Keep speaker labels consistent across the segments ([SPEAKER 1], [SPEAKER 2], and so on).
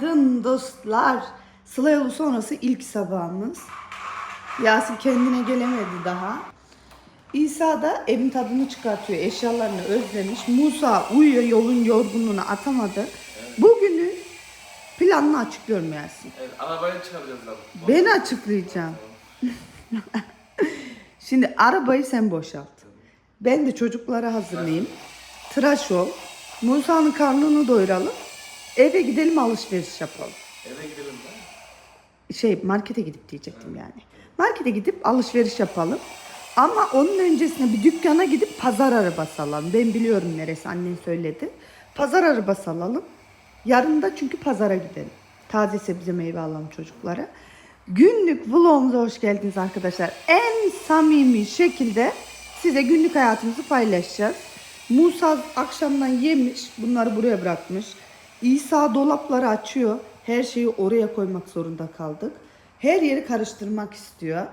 [SPEAKER 1] Günaydın dostlar. Sıla yolu sonrası ilk sabahımız. Yasin kendine gelemedi daha. İsa da evin tadını çıkartıyor. Eşyalarını özlemiş. Musa uyuyor yolun yorgunluğunu atamadı. Bugünün planını açıklıyorum Yasin.
[SPEAKER 2] Evet, arabayı çıkaracağız lan.
[SPEAKER 1] Ben açıklayacağım. Şimdi arabayı sen boşalt. Ben de çocuklara hazırlayayım. Tıraş ol. Musa'nın karnını doyuralım. Eve gidelim alışveriş yapalım.
[SPEAKER 2] Eve gidelim lan.
[SPEAKER 1] Şey markete gidip diyecektim yani. Markete gidip alışveriş yapalım. Ama onun öncesinde bir dükkana gidip pazar arabası alalım. Ben biliyorum neresi annen söyledi. Pazar arabası alalım. Yarın da çünkü pazara gidelim. Taze sebze meyve alalım çocuklara. Günlük vlogumuza hoş geldiniz arkadaşlar. En samimi şekilde size günlük hayatımızı paylaşacağız. Musa akşamdan yemiş, bunları buraya bırakmış. İsa dolapları açıyor. Her şeyi oraya koymak zorunda kaldık. Her yeri karıştırmak istiyor.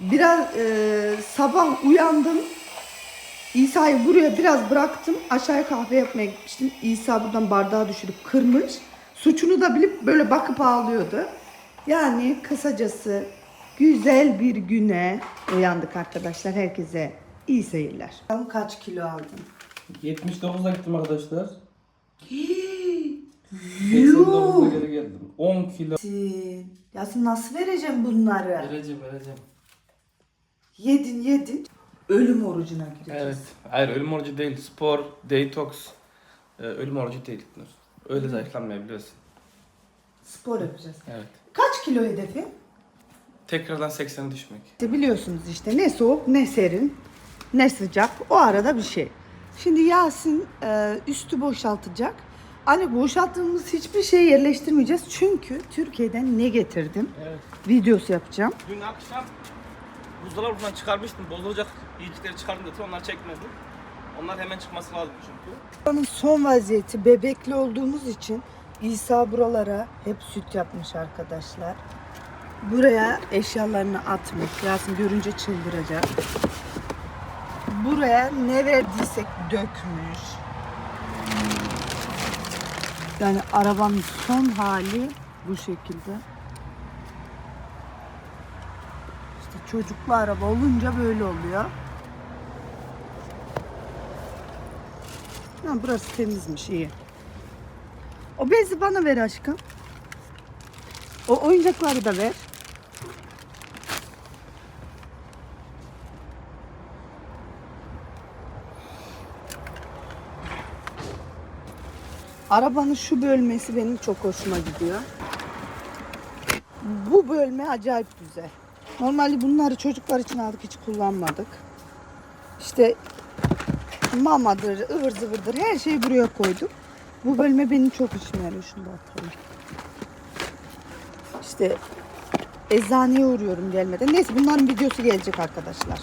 [SPEAKER 1] Biraz e, sabah uyandım. İsa'yı buraya biraz bıraktım. Aşağıya kahve yapmaya gitmiştim. İsa buradan bardağı düşürüp kırmış. Suçunu da bilip böyle bakıp ağlıyordu. Yani kısacası güzel bir güne uyandık arkadaşlar. Herkese iyi seyirler. Kaç kilo aldın?
[SPEAKER 2] 79'da gittim arkadaşlar.
[SPEAKER 1] Yuh!
[SPEAKER 2] 89'da geri geldim. 10 kilo.
[SPEAKER 1] Yasin, Yasin nasıl vereceğim bunları?
[SPEAKER 2] Vereceğim vereceğim.
[SPEAKER 1] Yedin yedin. Ölüm orucuna gireceğiz.
[SPEAKER 2] Evet. Hayır ölüm orucu değil. Spor, detoks. Ee, ölüm orucu değil. Nur. Öyle zayıflanmayabiliyorsun.
[SPEAKER 1] Spor yapacağız.
[SPEAKER 2] Evet.
[SPEAKER 1] Kaç kilo hedefi?
[SPEAKER 2] Tekrardan 80'e düşmek.
[SPEAKER 1] İşte biliyorsunuz işte ne soğuk ne serin ne sıcak o arada bir şey. Şimdi Yasin e, üstü boşaltacak. Hani boşalttığımız hiçbir şey yerleştirmeyeceğiz. Çünkü Türkiye'den ne getirdim
[SPEAKER 2] Evet.
[SPEAKER 1] videosu yapacağım.
[SPEAKER 2] Dün akşam buzdolabından çıkarmıştım. Bozulacak yiyecekleri çıkardım dedi. Onlar çekmedi. Onlar hemen çıkması lazım çünkü.
[SPEAKER 1] Buranın son vaziyeti bebekli olduğumuz için İsa buralara hep süt yapmış arkadaşlar. Buraya eşyalarını atmış. Yasin görünce çıldıracak. Buraya ne verdiysek dökmüş. Yani arabanın son hali bu şekilde. İşte çocuklu araba olunca böyle oluyor. Ha, burası temizmiş iyi. O bezi bana ver aşkım. O oyuncakları da ver. Arabanın şu bölmesi benim çok hoşuma gidiyor. Bu bölme acayip güzel. Normalde bunları çocuklar için aldık hiç kullanmadık. İşte mamadır, ıvır zıvırdır her şeyi buraya koyduk. Bu bölme benim çok işime yarıyor. Şunu da atalım. İşte eczaneye uğruyorum gelmeden. Neyse bunların videosu gelecek arkadaşlar.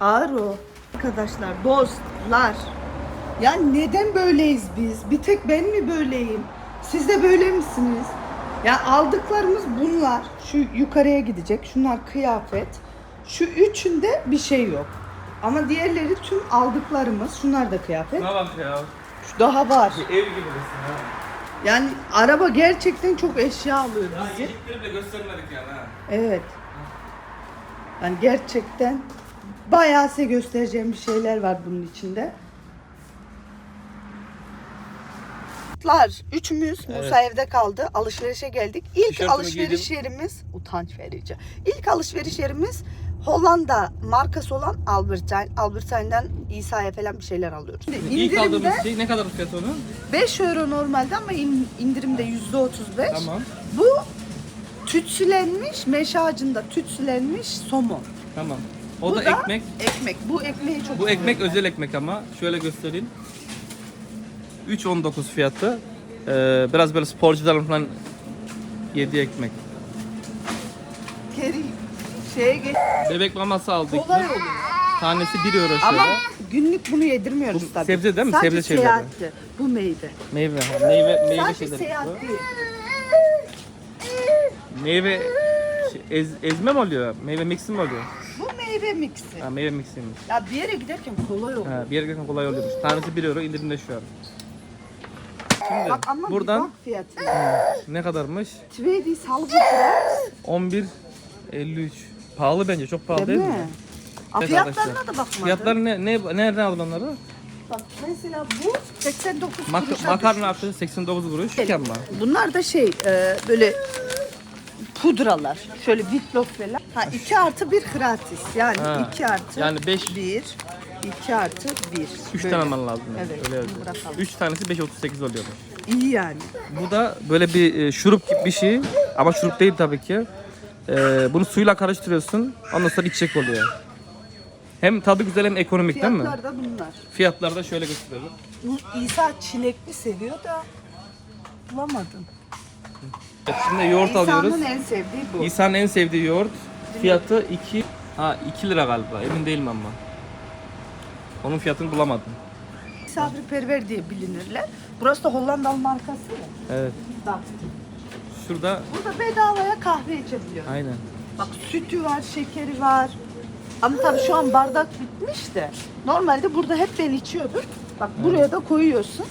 [SPEAKER 1] Ağır o. Arkadaşlar, dostlar. Ya neden böyleyiz biz? Bir tek ben mi böyleyim? Siz de böyle misiniz? Ya aldıklarımız bunlar. Şu yukarıya gidecek. Şunlar kıyafet. Şu üçünde bir şey yok. Ama diğerleri tüm aldıklarımız. Şunlar da kıyafet.
[SPEAKER 2] Şuna bak ya.
[SPEAKER 1] Şu daha var.
[SPEAKER 2] Ev gibi desin ha.
[SPEAKER 1] Yani araba gerçekten çok eşya alıyor
[SPEAKER 2] Ya
[SPEAKER 1] bizi.
[SPEAKER 2] yiyecekleri bile göstermedik yani ha.
[SPEAKER 1] Evet. Yani gerçekten bayağı size göstereceğim bir şeyler var bunun içinde. Çocuklar, Üçümüz Musa evde kaldı. Alışverişe geldik. İlk
[SPEAKER 2] Tişörtümü
[SPEAKER 1] alışveriş
[SPEAKER 2] giydim.
[SPEAKER 1] yerimiz utanç verici. İlk alışveriş yerimiz Hollanda markası olan Albert Heijn. Albert Heijn'den İsa'ya falan bir şeyler alıyoruz. Şimdi
[SPEAKER 2] İlk aldığımız şey ne kadar fiyat onun?
[SPEAKER 1] 5 euro normalde ama in- indirimde %35.
[SPEAKER 2] Tamam.
[SPEAKER 1] Bu tütsülenmiş, meşe ağacında tütsülenmiş somon.
[SPEAKER 2] Tamam. O
[SPEAKER 1] Bu
[SPEAKER 2] da ekmek.
[SPEAKER 1] Ekmek. Bu ekmeği çok
[SPEAKER 2] Bu ekmek
[SPEAKER 1] seviyorum
[SPEAKER 2] özel ekmek ama. Şöyle göstereyim. 3.19 fiyatı. Ee, biraz böyle sporcuların falan yediği ekmek.
[SPEAKER 1] ben. Keri şeye geç.
[SPEAKER 2] Bebek maması aldık.
[SPEAKER 1] Kolay oluyor.
[SPEAKER 2] Tanesi 1 euro şöyle.
[SPEAKER 1] Ama günlük bunu yedirmiyoruz
[SPEAKER 2] Bu
[SPEAKER 1] tabii.
[SPEAKER 2] sebze değil mi?
[SPEAKER 1] Sadece
[SPEAKER 2] Sebze şeyleri.
[SPEAKER 1] seyahatti. Bu meyve.
[SPEAKER 2] Meyve. Meyve, meyve
[SPEAKER 1] Sadece
[SPEAKER 2] şeyleri.
[SPEAKER 1] seyahat değil.
[SPEAKER 2] Meyve şey, ez, ezme mi oluyor? Meyve mixi mi oluyor?
[SPEAKER 1] Meyve miksi.
[SPEAKER 2] Ha, meyve mixiymiş.
[SPEAKER 1] Ya bir yere giderken kolay oluyor.
[SPEAKER 2] Ha, bir yere giderken kolay oluyormuş. Tanesi 1 euro indirimde şu an. Şimdi
[SPEAKER 1] Bak ama
[SPEAKER 2] buradan
[SPEAKER 1] bir bak fiyatına.
[SPEAKER 2] ne kadarmış?
[SPEAKER 1] Tweedy salı bu
[SPEAKER 2] 11.53. Pahalı bence çok pahalı değil,
[SPEAKER 1] Değil
[SPEAKER 2] mi?
[SPEAKER 1] Aa,
[SPEAKER 2] Evet
[SPEAKER 1] Fiyatlarına
[SPEAKER 2] arkadaşlar.
[SPEAKER 1] da bakmadım.
[SPEAKER 2] Fiyatları ne, ne nereden aldın onları?
[SPEAKER 1] Bak mesela bu 89
[SPEAKER 2] Mak
[SPEAKER 1] kuruşa
[SPEAKER 2] makarna artı 89 kuruş.
[SPEAKER 1] Bunlar da şey e, böyle pudralar. Şöyle falan. Ha 2 artı 1 gratis. Yani
[SPEAKER 2] Ha,
[SPEAKER 1] 2 artı
[SPEAKER 2] yani beş-
[SPEAKER 1] 1 2 artı 1.
[SPEAKER 2] 3 tane alman lazım. Yani.
[SPEAKER 1] Evet,
[SPEAKER 2] Öyle
[SPEAKER 1] bunu
[SPEAKER 2] yazıyor.
[SPEAKER 1] bırakalım.
[SPEAKER 2] 3 tanesi 5.38 oluyor.
[SPEAKER 1] İyi yani.
[SPEAKER 2] Bu da böyle bir e, şurup gibi bir şey. Ama şurup değil tabii ki. E, bunu suyla karıştırıyorsun. Ondan sonra içecek oluyor. Hem tadı güzel hem ekonomik değil mi?
[SPEAKER 1] Fiyatlar da bunlar.
[SPEAKER 2] Fiyatları da şöyle gösterelim.
[SPEAKER 1] Bu İsa çilekli seviyor da bulamadım.
[SPEAKER 2] Evet, şimdi yoğurt alıyoruz.
[SPEAKER 1] İsa'nın en sevdiği bu.
[SPEAKER 2] İsa'nın en sevdiği yoğurt. Fiyatı 2 ha 2 lira galiba. Emin değilim ama. Onun fiyatını bulamadım.
[SPEAKER 1] Misafirperver diye bilinirler. Burası da Hollandalı markası ya.
[SPEAKER 2] Evet.
[SPEAKER 1] Bak
[SPEAKER 2] Şurada
[SPEAKER 1] burada bedavaya kahve içebiliyor.
[SPEAKER 2] aynen.
[SPEAKER 1] Bak sütü var, şekeri var. Ama tabii şu an bardak bitmiş de. Normalde burada hep ben içiyordum. Bak buraya da koyuyorsun.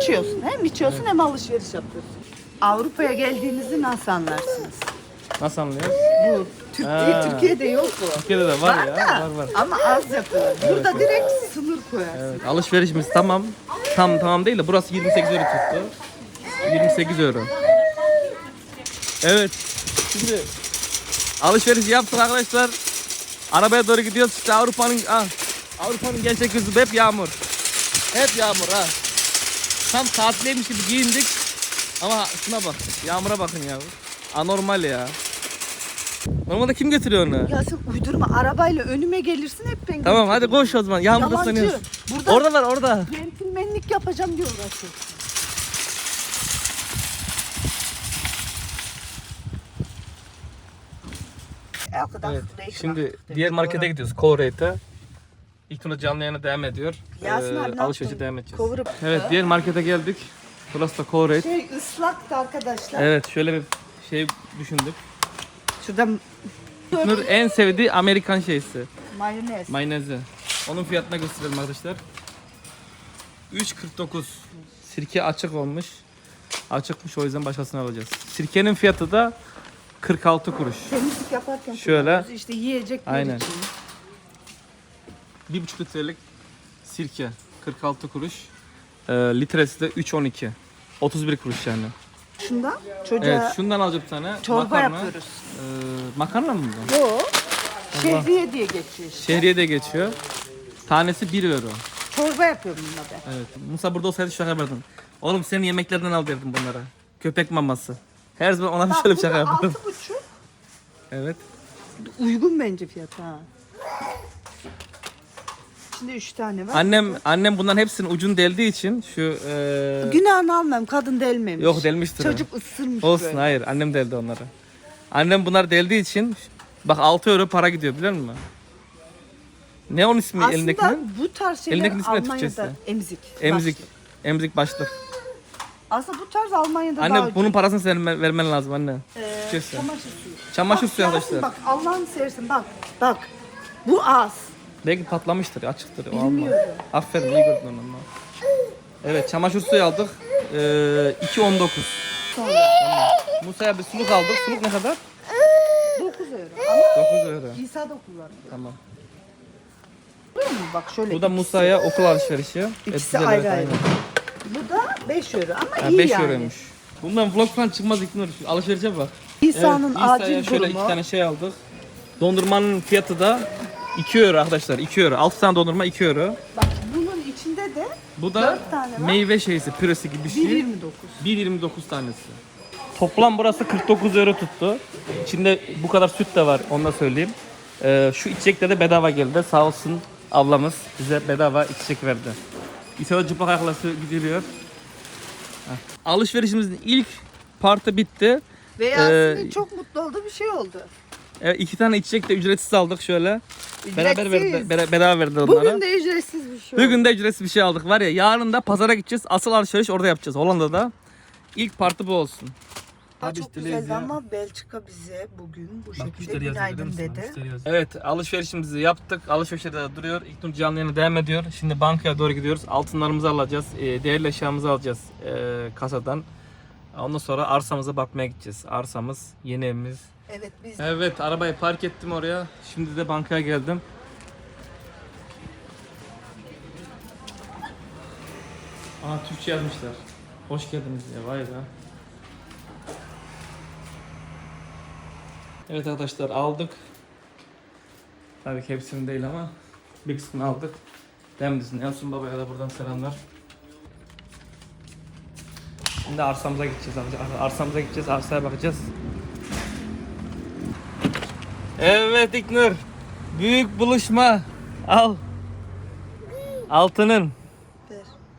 [SPEAKER 1] içiyorsun. Hem içiyorsun hem alışveriş yapıyorsun. Avrupa'ya geldiğinizi nasıl anlarsınız?
[SPEAKER 2] Nasıl anlıyor?
[SPEAKER 1] Bu Türkiye,
[SPEAKER 2] Ha.
[SPEAKER 1] Türkiye'de yok bu.
[SPEAKER 2] Türkiye'de de var,
[SPEAKER 1] Var
[SPEAKER 2] ya. Var var.
[SPEAKER 1] Ama az yapıyorlar. Burada direkt sınır koyarsın.
[SPEAKER 2] Evet, alışverişimiz tamam. Tam tamam değil de burası 28 euro tuttu. 28 euro. Evet. Şimdi alışveriş yaptık arkadaşlar. Arabaya doğru gidiyoruz. İşte Avrupa'nın ah, Avrupa'nın gerçek yüzü hep yağmur. Hep yağmur ha. Tam tatildeymiş gibi giyindik. Ama şuna bak. Yağmura bakın ya. Anormal ya. Normalde kim getiriyor onu?
[SPEAKER 1] Ya sen uydurma. Arabayla önüme gelirsin hep ben
[SPEAKER 2] Tamam hadi koş o zaman. Yağmurda
[SPEAKER 1] Yalancı.
[SPEAKER 2] sanıyorsun.
[SPEAKER 1] Burada
[SPEAKER 2] Orada var orada.
[SPEAKER 1] centilmenlik yapacağım diyor orası.
[SPEAKER 2] Evet. Şimdi diğer markete gidiyoruz. Colrate'e. İlk turda canlı yayına devam ediyor.
[SPEAKER 1] Yasin
[SPEAKER 2] Ee,
[SPEAKER 1] abi ne
[SPEAKER 2] alışverişe
[SPEAKER 1] yaptın?
[SPEAKER 2] devam edeceğiz.
[SPEAKER 1] Kovurup-
[SPEAKER 2] Evet diğer markete geldik. Burası da Colrate.
[SPEAKER 1] Şey ıslaktı arkadaşlar.
[SPEAKER 2] Evet şöyle bir şey düşündük.
[SPEAKER 1] Şuradan
[SPEAKER 2] Nur en sevdiği Amerikan şeysi.
[SPEAKER 1] mayonez.
[SPEAKER 2] Mayonezi. Onun fiyatına gösterelim arkadaşlar. 3.49. Sirke açık olmuş. Açıkmış o yüzden başkasını alacağız. Sirkenin fiyatı da 46 kuruş.
[SPEAKER 1] Temizlik yaparken
[SPEAKER 2] Şöyle.
[SPEAKER 1] kullanıyoruz. işte yiyecekler
[SPEAKER 2] Aynen.
[SPEAKER 1] için.
[SPEAKER 2] 1,5 litrelik sirke 46 kuruş. Ee, litresi de 3.12. 31 kuruş yani.
[SPEAKER 1] Şundan çocuğa
[SPEAKER 2] Evet şundan alacağım bir tane.
[SPEAKER 1] çorba
[SPEAKER 2] makarna.
[SPEAKER 1] yapıyoruz.
[SPEAKER 2] Ee, makarna mı bu?
[SPEAKER 1] Yo. Şehriye diye geçiyor işte.
[SPEAKER 2] Şehriye de geçiyor. Tanesi 1 euro.
[SPEAKER 1] Çorba yapıyorum buna ben.
[SPEAKER 2] Evet. Musa burada olsaydı şaka yapardım. Oğlum senin yemeklerden al derdim bunlara. Köpek maması. Her zaman ona bir şöyle bir şaka yapardım.
[SPEAKER 1] altı buçuk.
[SPEAKER 2] Evet.
[SPEAKER 1] Uygun bence fiyat ha. Şimdi üç tane var.
[SPEAKER 2] Annem annem bunların hepsinin ucunu deldiği için şu e,
[SPEAKER 1] Günahını almam. Kadın delmemiş.
[SPEAKER 2] yok delmiştir. o.
[SPEAKER 1] Çocuk ısırmış
[SPEAKER 2] Olsun
[SPEAKER 1] böyle.
[SPEAKER 2] hayır annem deldi onları. Annem bunlar deldiği için bak 6 euro para gidiyor biliyor musun? Ne onun ismi
[SPEAKER 1] Aslında
[SPEAKER 2] elindekinin?
[SPEAKER 1] bu tarz şeyler
[SPEAKER 2] Elindekinin ismi ne
[SPEAKER 1] Almanya'da
[SPEAKER 2] Türkçesi?
[SPEAKER 1] emzik.
[SPEAKER 2] Emzik.
[SPEAKER 1] başlık.
[SPEAKER 2] Emzik başlık.
[SPEAKER 1] Aslında bu tarz Almanya'da daha
[SPEAKER 2] Anne
[SPEAKER 1] ucuz.
[SPEAKER 2] bunun parasını sen ver- vermen lazım anne.
[SPEAKER 1] Ee,
[SPEAKER 2] Türkçesi.
[SPEAKER 1] çamaşır suyu.
[SPEAKER 2] Çamaşır
[SPEAKER 1] Bak
[SPEAKER 2] suyu
[SPEAKER 1] Yasin,
[SPEAKER 2] arkadaşlar.
[SPEAKER 1] Bak Allah'ını seversen bak. Bak. Bu az.
[SPEAKER 2] Belki patlamıştır, açıktır. O alma. Aferin iyi gördün onu. Evet çamaşır suyu aldık. Ee, 2.19.
[SPEAKER 1] Sonra.
[SPEAKER 2] Musa'ya bir suluk aldık. Suluk ne kadar?
[SPEAKER 1] 9 euro. Ama
[SPEAKER 2] 9 euro.
[SPEAKER 1] İsa da kullanıyor.
[SPEAKER 2] Tamam.
[SPEAKER 1] Bak şöyle.
[SPEAKER 2] Bu da Musa'ya okul alışverişi.
[SPEAKER 1] İkisi ayrı
[SPEAKER 2] evet,
[SPEAKER 1] ayrı.
[SPEAKER 2] aynen.
[SPEAKER 1] Bu da 5 euro ama
[SPEAKER 2] Ha,
[SPEAKER 1] iyi
[SPEAKER 2] 5
[SPEAKER 1] yani.
[SPEAKER 2] euroymuş. Bundan vlog falan çıkmaz İknur. Alışverişe bak.
[SPEAKER 1] İsa'nın
[SPEAKER 2] İsa'ya
[SPEAKER 1] acil
[SPEAKER 2] şöyle
[SPEAKER 1] durumu.
[SPEAKER 2] iki tane şey aldık. Dondurmanın fiyatı da 2 euro arkadaşlar. 2 euro. 6 tane dondurma 2 euro.
[SPEAKER 1] Bak bunun içinde de
[SPEAKER 2] Bu da
[SPEAKER 1] Dört tane var.
[SPEAKER 2] meyve şeysi, püresi gibi bir şey.
[SPEAKER 1] 1.29.
[SPEAKER 2] 1.29 tanesi. Toplam burası 49 euro tuttu. İçinde bu kadar süt de var onu da söyleyeyim. Ee, şu içecekler de bedava geldi. Sağ olsun ablamız bize bedava içecek verdi. İsa'da çıplak ayakla gidiliyor. Heh. Alışverişimizin ilk partı bitti.
[SPEAKER 1] Ve
[SPEAKER 2] Ee,
[SPEAKER 1] çok mutlu olduğu bir şey oldu.
[SPEAKER 2] Evet, iki tane içecek de ücretsiz aldık şöyle. Beraber verdi, bera- beraber verdiler onlara.
[SPEAKER 1] Bugün de ücretsiz bir şey.
[SPEAKER 2] Bugün de ücretsiz bir şey aldık var ya. Yarın da pazara gideceğiz. Asıl alışveriş orada yapacağız. Hollanda'da. İlk parti bu olsun.
[SPEAKER 1] Daha çok güzeldi ama Belçika bize bugün bu şekilde günaydın dedi.
[SPEAKER 2] Evet alışverişimizi yaptık. Alışverişte de duruyor. İlknur canlı yayına devam ediyor. Şimdi bankaya doğru gidiyoruz. Altınlarımızı alacağız. E, değerli eşyamızı alacağız e, kasadan. Ondan sonra arsamıza bakmaya gideceğiz. Arsamız, yeni evimiz.
[SPEAKER 1] Evet biz
[SPEAKER 2] Evet arabayı park ettim oraya. Şimdi de bankaya geldim. Aa Türkçe yazmışlar. Hoş geldiniz ya vay be. Evet arkadaşlar aldık. Tabii ki hepsini değil ama bir kısmını aldık. Demdizin Yasun Baba'ya da buradan selamlar. Şimdi arsamıza gideceğiz. ar- Arsamıza gideceğiz. Arsaya bakacağız. Evet İknur. Büyük buluşma. Al. Altının.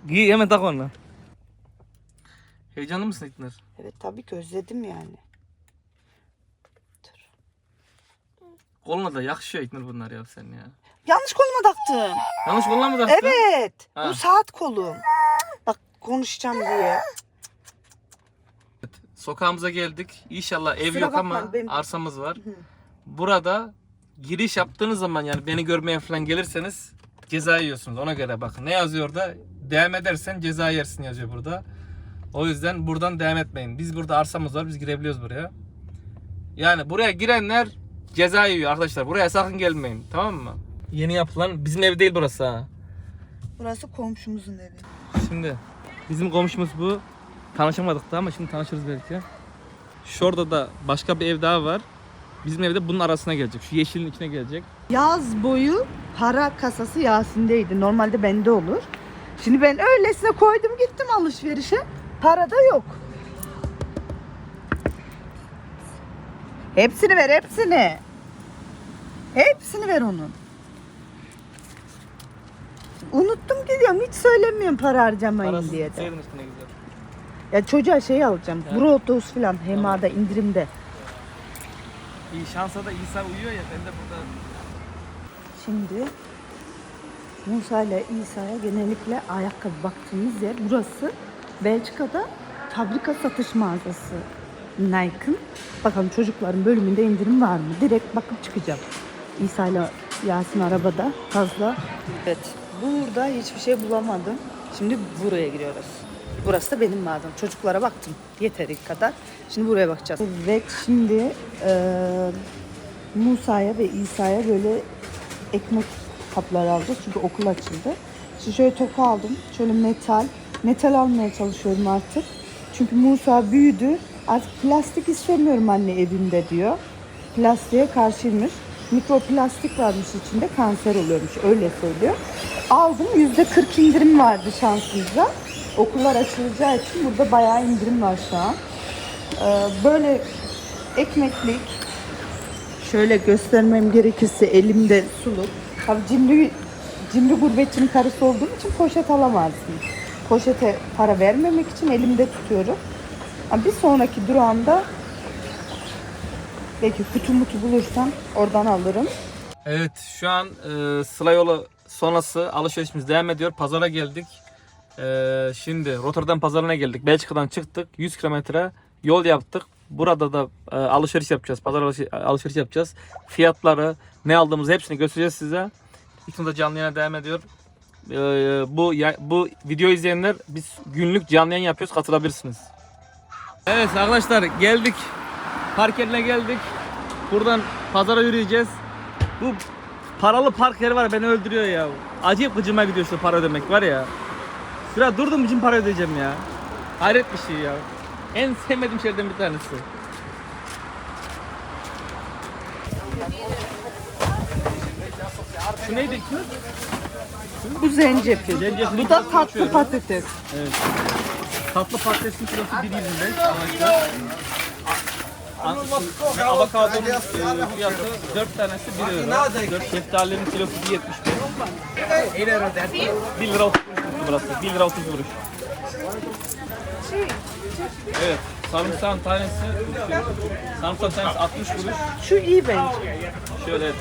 [SPEAKER 2] Giy hemen tak onu. Heyecanlı mısın İknur?
[SPEAKER 1] Evet tabii ki özledim yani.
[SPEAKER 2] Koluna da yakışıyor İknur bunlar ya sen ya.
[SPEAKER 1] Yanlış koluma taktım.
[SPEAKER 2] Yanlış koluna mı taktın?
[SPEAKER 1] Evet.
[SPEAKER 2] Ha.
[SPEAKER 1] Bu saat kolum. Bak konuşacağım diye.
[SPEAKER 2] Sokağımıza geldik. İnşallah ev
[SPEAKER 1] Kusura
[SPEAKER 2] yok ama
[SPEAKER 1] benim-
[SPEAKER 2] arsamız var. Burada giriş yaptığınız zaman yani beni görmeye falan gelirseniz ceza yiyorsunuz. Ona göre bakın. Ne yazıyor da? Devam edersen ceza yersin yazıyor burada. O yüzden buradan devam etmeyin. Biz burada arsamız var. Biz girebiliyoruz buraya. Yani buraya girenler ceza yiyor arkadaşlar. Buraya sakın gelmeyin. Tamam mı? Yeni yapılan bizim ev değil burası ha.
[SPEAKER 1] Burası komşumuzun evi.
[SPEAKER 2] Şimdi bizim komşumuz bu. Tanışamadık da ama şimdi tanışırız belki. Şurada da başka bir ev daha var. Bizim evde bunun arasına gelecek. Şu yeşilin içine gelecek.
[SPEAKER 1] Yaz boyu para kasası Yasin'deydi. Normalde bende olur. Şimdi ben öylesine koydum gittim alışverişe. Para da yok. Hepsini ver hepsini. Hepsini ver onun. Unuttum gidiyorum. Hiç söylemiyorum para harcamayın
[SPEAKER 2] Parasız
[SPEAKER 1] diye de.
[SPEAKER 2] güzel.
[SPEAKER 1] Ya çocuğa şey alacağım.
[SPEAKER 2] Ya.
[SPEAKER 1] Brotos falan Hema'da indirimde.
[SPEAKER 2] İyi şansa da İsa uyuyor ya ben de burada.
[SPEAKER 1] Şimdi Musa ile İsa'ya genellikle ayakkabı baktığımız yer burası. Belçika'da fabrika satış mağazası Nike'ın. Bakalım çocukların bölümünde indirim var mı? Direkt bakıp çıkacağım. İsa ile Yasin arabada fazla. Evet. Burada hiçbir şey bulamadım. Şimdi buraya giriyoruz. Burası da benim mağazam. Çocuklara baktım yeteri kadar. Şimdi buraya bakacağız. Evet şimdi eee Musa'ya ve İsa'ya böyle ekmek kapları alacağız çünkü okul açıldı. Şimdi şöyle toka aldım. Şöyle metal. Metal almaya çalışıyorum artık. Çünkü Musa büyüdü. Artık plastik istemiyorum anne evimde diyor. Plastiğe karşıymış. Mikroplastik varmış içinde kanser oluyormuş öyle söylüyor. Aldım yüzde 40 indirim vardı şansımıza. Okullar açılacağı için burada bayağı indirim var şu an. Ee, böyle ekmeklik Şöyle göstermem gerekirse elimde suluk. Tabii cimri, cimri gurbetçinin karısı olduğum için poşet alamazdım. Poşete para vermemek için elimde tutuyorum. Ama bir sonraki durağımda belki kutu mutu bulursam oradan alırım.
[SPEAKER 2] Evet şu an e, Sıla yolu sonrası alışverişimiz devam ediyor. Pazara geldik. E, şimdi Rotterdam pazarına geldik. Belçika'dan çıktık. 100 kilometre yol yaptık. Burada da e, alışveriş yapacağız. Pazar alış- alışveriş yapacağız. Fiyatları, ne aldığımızı hepsini göstereceğiz size. İkimiz de canlı yayına devam ediyor. E, bu bu video izleyenler biz günlük canlı yayın yapıyoruz. Katılabilirsiniz. Evet arkadaşlar geldik. Park yerine geldik. Buradan pazara yürüyeceğiz. Bu paralı park yeri var beni öldürüyor ya. Acayip gıcıma gidiyor şu para ödemek var ya. Sıra durdum için para ödeyeceğim ya. Hayret bir şey ya. En sevmediğim şeylerden bir tanesi. Şu neydi ki?
[SPEAKER 1] Bu zencefil.
[SPEAKER 2] Zencefil.
[SPEAKER 1] Bu da tatlı patates.
[SPEAKER 2] Evet. Tatlı patatesin kilosu 1.25 arkadaşlar. Ve avokadonun e, fiyatı 4 tanesi 1 euro. 4 şeftalinin kilosu 1.75. 1 lira 30 kuruş burası. 1 lira 30 kuruş. Evet. sarımsağın tanesi sarımsak tanesi 60 kuruş.
[SPEAKER 1] Şu iyi bence.
[SPEAKER 2] Şöyle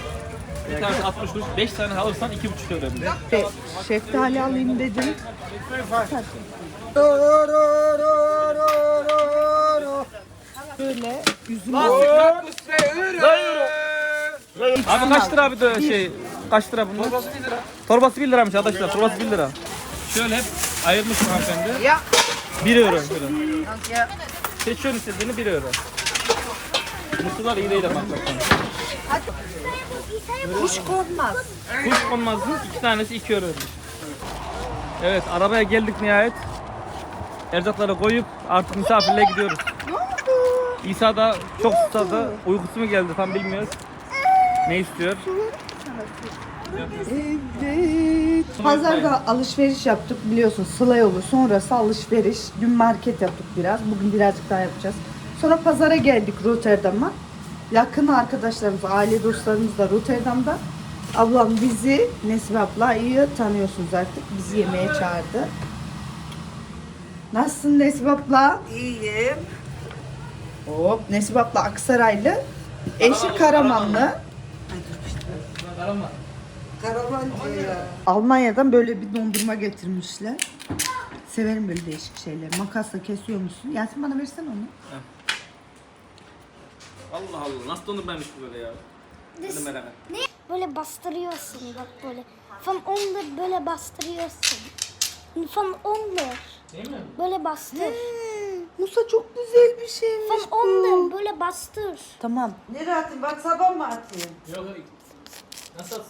[SPEAKER 2] bir tanesi 60 kuruş. 5 tane alırsan 2,5 euro. ödüyor.
[SPEAKER 1] Ve şeftali alayım dedim. Böyle üzüm
[SPEAKER 2] Abi kaç lira abi de şey kaç lira bunlar? Torbası 1 lira. Torbası 1 liraymış arkadaşlar. Torbası 1 lira. Şöyle hep ayırmış hanımefendi.
[SPEAKER 3] Ja.
[SPEAKER 2] 1 euro. Şöyle.
[SPEAKER 3] Je.
[SPEAKER 2] Seçiyorsun istediğini 1 euro. Mısırlar ama hakikaten.
[SPEAKER 1] kuş konmaz.
[SPEAKER 2] Kuş konmazın iki tanesi 2 euro. Evet arabaya geldik nihayet. Erzakları koyup artık misafirliğe gidiyoruz. İsa da çok susadı. Uykusu mu geldi tam bilmiyoruz. Ne istiyor?
[SPEAKER 1] Evet. Pazarda alışveriş yaptık biliyorsun Sıla yolu sonrası alışveriş. Dün market yaptık biraz. Bugün birazcık daha yapacağız. Sonra pazara geldik Rotterdam'a. Yakın arkadaşlarımız, aile dostlarımız da Rotterdam'da. Ablam bizi, Nesibe abla iyi tanıyorsunuz artık. Bizi yemeğe çağırdı. Nasılsın Nesibe abla?
[SPEAKER 3] İyiyim.
[SPEAKER 1] Hop, Nesibe abla Aksaraylı. Eşi Karamanlı.
[SPEAKER 3] Karaman diyor.
[SPEAKER 1] Almanya'dan böyle bir dondurma getirmişler. Severim böyle değişik şeyler. Makasla kesiyor musun? Yasin bana versene onu.
[SPEAKER 2] Allah Allah nasıl dondurmaymış bu böyle ya? Böyle merak et.
[SPEAKER 4] Ne? Böyle bastırıyorsun bak böyle. Van onder böyle bastırıyorsun. Van onder.
[SPEAKER 2] Değil mi?
[SPEAKER 4] Böyle bastır.
[SPEAKER 1] Musa çok güzel bir şeymiş
[SPEAKER 4] Van
[SPEAKER 1] bu.
[SPEAKER 4] onder böyle bastır.
[SPEAKER 1] Tamam.
[SPEAKER 3] Nereye atayım? WhatsApp'a mı atayım?
[SPEAKER 2] Yok Nasıl